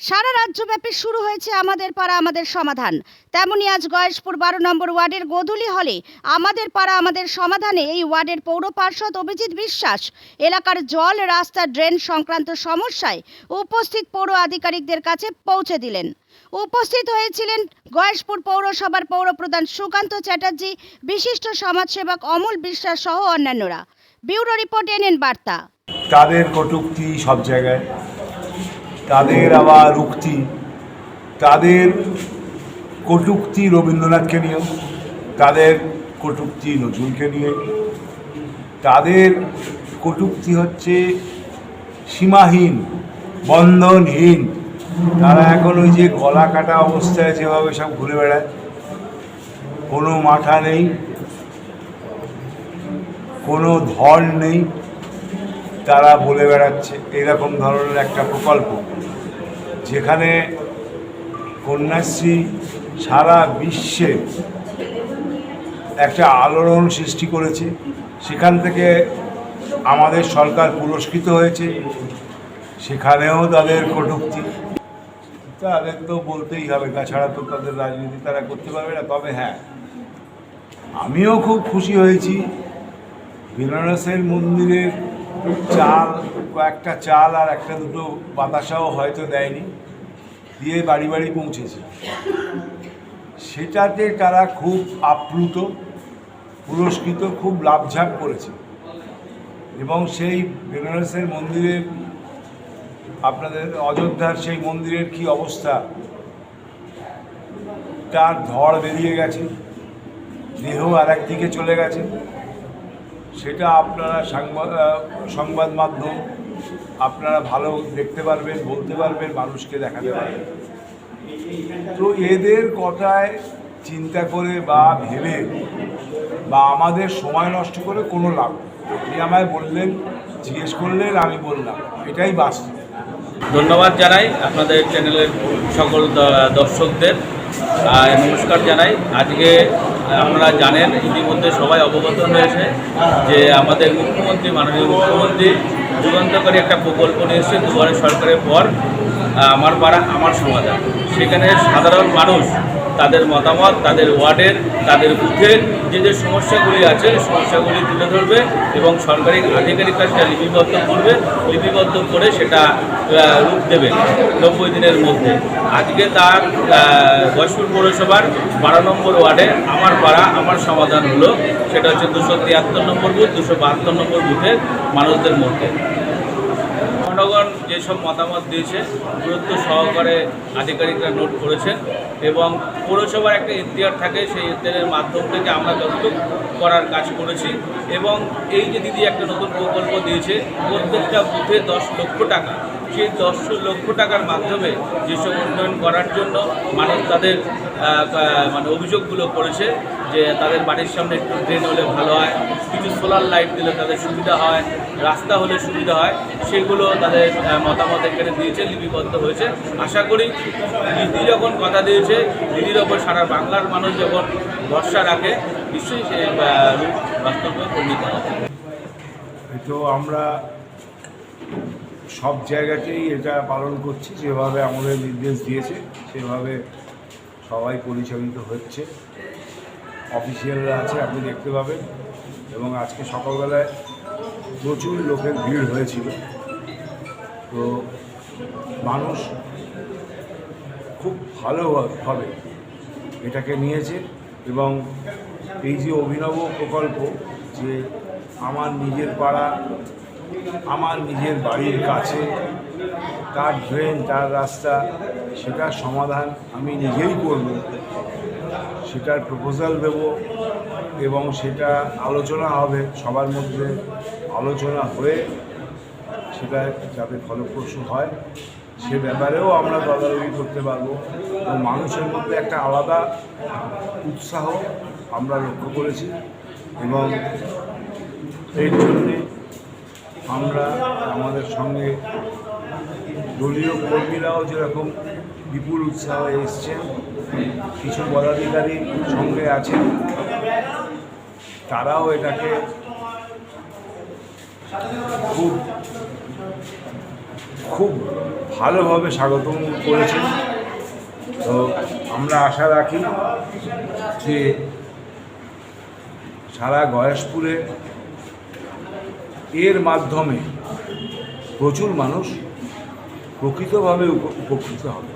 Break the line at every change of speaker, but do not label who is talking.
সারা রাজ্যব্যাপী শুরু হয়েছে আমাদের পাড়া, আমাদের সমাধান। তেমনি আজ গয়েশপুর বারো নম্বর ওয়ার্ডের গোধূলি হলে আমাদের পাড়া, আমাদের সমাধানে এই ওয়ার্ডের পৌর পার্ষদ অভিজিৎ বিশ্বাস, এলাকার জল, রাস্তা, ড্রেন সংক্রান্ত সমস্যায় উপস্থিত পৌর আধিকারিকদের কাছে পৌঁছে দিলেন। উপস্থিত হয়েছিলেন গয়েশপুর পৌরসভার পৌরপ্রধান সুকান্ত চ্যাটার্জি, বিশিষ্ট সমাজসেবক অমল বিশ্বাস সহ অন্যান্যরা। ব্যুরো রিপোর্ট এনএন বার্তা।
তাদের কটূক্তি সব জায়গায়। তাদের আবার উক্তি, তাদের কটূক্তি রবীন্দ্রনাথকে নিয়েও তাদের কটূক্তি নজরুলকে নিয়ে। তাদের কটূক্তি হচ্ছে সীমাহীন, বন্ধনহীন। তারা এখন ওই যে গলা কাটা অবস্থায় যেভাবে সব ঘুরে বেড়ায়, কোনো মাথা নেই, কোনো ধর নেই, তারা বলে বেড়াচ্ছে। এরকম ধরনের একটা প্রকল্প। যেখানে কন্যাশ্রী সারা বিশ্বে একটা আলোড়ন সৃষ্টি করেছে, সেখান থেকে আমাদের সরকার পুরস্কৃত হয়েছে, সেখানেও তাদের কটুক্তি। তাদের তো বলতেই হবে, তাছাড়া তো তাদের রাজনীতি তারা করতে পারবে না, তবে হ্যাঁ আমিও খুব খুশি হয়েছি। বেনারসের মন্দিরের চাল, কয়েকটা চাল আর একটা দুটো বাতাসাও হয়তো দেয়নি, দিয়ে বাড়ি বাড়ি পৌঁছেছে। সেটাতে তারা খুব আপ্লুত, পুরস্কৃত, খুব লাভঝাপ করেছে। এবং সেই বেনারসের মন্দিরে, আপনাদের অযোধ্যার সেই মন্দিরের কি অবস্থা? তার ধড় বেরিয়ে গেছে, দেহ আর একদিকে চলে গেছে। সেটা আপনারা সাংবাদ মাধ্যম, আপনারা ভালো দেখতে পারবেন, বলতে পারবেন, মানুষকে দেখাতে পারবেন। তো এদের কথায় চিন্তা করে বা ভেবে বা আমাদের সময় নষ্ট করে কোনো লাভ। আপনি আমায় বললেন, জিজ্ঞেস করলেন, আমি বললাম। এটাই বাস্তব।
ধন্যবাদ জানাই আপনাদের চ্যানেলের সকল দর্শকদের। নমস্কার জানাই। আজকে আপনারা জানেন, ইতিমধ্যে সবাই অবগত হয়েছে যে আমাদের মুখ্যমন্ত্রী, মাননীয় মুখ্যমন্ত্রী যুগান্তকারী একটা প্রকল্প নিয়ে এসেছে, দুবারে সরকারের পর আমার পাড়া, আমার সমাধান সেখানে সাধারণ মানুষ, তাদের মতামত, তাদের ওয়ার্ডের, তাদের বুথের যে যে সমস্যাগুলি আছে সমস্যাগুলি তুলে ধরবে এবং সরকারি আধিকারিকরা সেটা লিপিবদ্ধ করবে, লিপিবদ্ধ করে সেটা রূপ দেবে নব্বই দিনের মধ্যে। আজকে তার বয়সপুর পৌরসভার বারো নম্বর ওয়ার্ডে আমার পাড়া, আমার সমাধান হলো। সেটা হচ্ছে দুশো তিয়াত্তর নম্বর বুথ, দুশো বাহাত্তর নম্বর বুথের মানুষদের মধ্যে। যেসব মতামত দিয়েছে, গুরুত্ব সহকারে আধিকারিকরা নোট করেছেন এবং পৌরসভার একটা ইতিহার থাকে, সেই ইতিহারের মাধ্যম থেকে আমরা যতটুকু করার কাজ করেছি এবং এই যে দিদি একটা নতুন প্রকল্প দিয়েছে, প্রত্যেকটা বুথে দশ লক্ষ টাকা। সেই দশ লক্ষ টাকার মাধ্যমে যেসব উন্নয়ন করার জন্য মানুষ তাদের মানে অভিযোগগুলো করেছে যে তাদের বাড়ির সামনে একটু ড্রেন হলে ভালো হয়, কিছু সোলার লাইট দিলে তাদের সুবিধা হয়, রাস্তা হলে সুবিধা হয়, সেগুলো তাদের মতামত এখানে দিয়েছে, লিপিবদ্ধ হয়েছে। আশা করি দিদি যখন কথা দিয়েছে, দিদির ওপর সারা বাংলার মানুষ যখন ভরসা রাখে, নিশ্চয়ই সে বাস্তবে পরিণত হবে।
তো আমরা সব জায়গাতেই এটা পালন করছি, যেভাবে আমাদের নির্দেশ দিয়েছে, সেভাবে সবাই পরিচালিত হচ্ছে। অফিসিয়ালরা আছে, আপনি দেখতে পাবেন। এবং আজকে সকালবেলায় প্রচুর লোকের ভিড় হয়েছিল। তো মানুষ খুব ভালোভাবে এটাকে নিয়েছে এবং এই যে অভিনব প্রকল্প যে আমার নিজের পাড়া, আমার নিজের বাড়ির কাছে, তার ড্রেন তার রাস্তা, সেটার সমাধান আমি নিজেই করব। সেটার প্রপোজাল দেব এবং সেটা আলোচনা হবে, সবার মধ্যে আলোচনা হয়ে সেটা যাতে ফলপ্রসূ হয়, সে ব্যাপারেও আমরা তদারকি করতে পারব এবং মানুষের মধ্যে একটা আলাদা উৎসাহ আমরা লক্ষ্য করেছি এবং এর জন্যে আমরা আমাদের সঙ্গে দলীয় কর্মীরাও যেরকম বিপুল উৎসাহ এসছেন। কিছু পদাধিকারী সঙ্গে আছেন। তারাও এটাকে খুব খুব ভালোভাবে স্বাগতম করেছেন। তো আমরা আশা রাখি যে সারা গয়েশপুরে এর মাধ্যমে প্রচুর মানুষ প্রকৃতভাবে উপ- উপকৃত হবে।